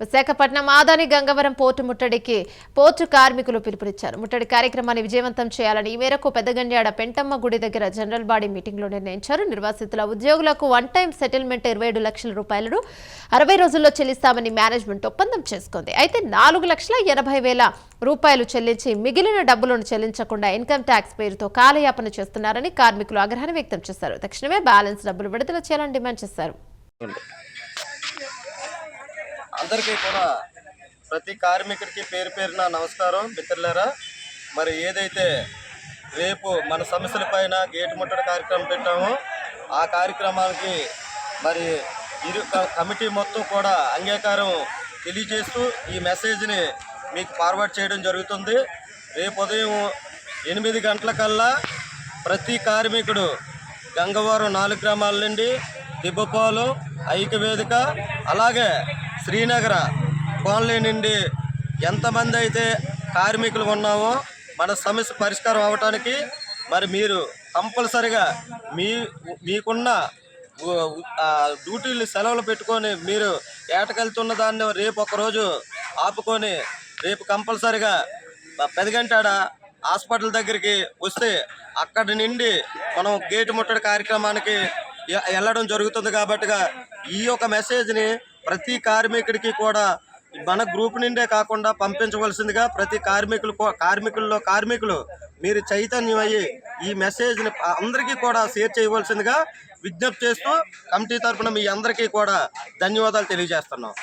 Visakhapatnam Adani Gangavaram port ముట్టడికి port కార్మికులు పిలుపునిచ్చారు. ముట్టడి కార్యక్రమాన్ని విజయవంతం చేయాలని ఈ మేరకు పెద్దగండ్యాడ పెంటమ్మ గుడి దగ్గర జనరల్ బాడీ మీటింగ్లో నిర్ణయించారు. నిర్వాసితుల ఉద్యోగులకు వన్ టైం సెటిల్మెంట్ ఇరవై లక్షల రూపాయలను అరవై రోజుల్లో చెల్లిస్తామని మేనేజ్మెంట్ ఒప్పందం చేసుకుంది. అయితే నాలుగు లక్షల ఎనభై వేల రూపాయలు చెల్లించి మిగిలిన డబ్బులను చెల్లించకుండా ఇన్కమ్ ట్యాక్స్ పేరుతో కాలయాపన చేస్తున్నారని కార్మికులు ఆగ్రహాన్ని వ్యక్తం చేశారు. తక్షణమే బ్యాలెన్స్ డబ్బులు విడుదల చేయాలని డిమాండ్ చేశారు. అందరికీ కూడా ప్రతి కార్మికుడికి పేరు పేరున నమస్కారం మిత్రులారా. మరి ఏదైతే రేపు మన సమస్యల పైన గేటు ముట్టడి కార్యక్రమం పెట్టామో ఆ కార్యక్రమానికి మరి ఇరు కమిటీ మొత్తం కూడా అంగీకారం తెలియజేస్తూ ఈ మెసేజ్ని మీకు ఫార్వర్డ్ చేయడం జరుగుతుంది. రేపు ఉదయం ఎనిమిది గంటలకల్లా ప్రతి కార్మికుడు గంగవరం నాలుగు గ్రామాల నుండి దిబ్బపాలు ఐక్యవేదిక అలాగే శ్రీనగర కాలనీ నుండి ఎంతమంది అయితే కార్మికులు ఉన్నామో మన సమస్య పరిష్కారం అవ్వటానికి మరి మీరు కంపల్సరిగా మీ మీకున్న డ్యూటీలు సెలవులు పెట్టుకొని మీరు ఏటకెళ్తున్న దాన్ని రేపు ఒకరోజు ఆపుకొని రేపు కంపల్సరిగా పెదగంటాడ హాస్పిటల్ దగ్గరికి వస్తే అక్కడి నుండి మనం గేటు ముట్టడి కార్యక్రమానికి వెళ్ళడం జరుగుతుంది కాబట్టిగా ఈ యొక్క మెసేజ్ని ప్రతి కార్మికుడికి కూడా మన గ్రూప్ నుండే కాకుండా పంపించవలసిందిగా ప్రతి కార్మికులు కార్మికుల్లో కార్మికులు మీరు చైతన్యం అయ్యి ఈ మెసేజ్ని అందరికీ కూడా షేర్ చేయవలసిందిగా విజ్ఞప్తి చేస్తూ కమిటీ తరపున మీ అందరికీ కూడా ధన్యవాదాలు తెలియజేస్తున్నాం.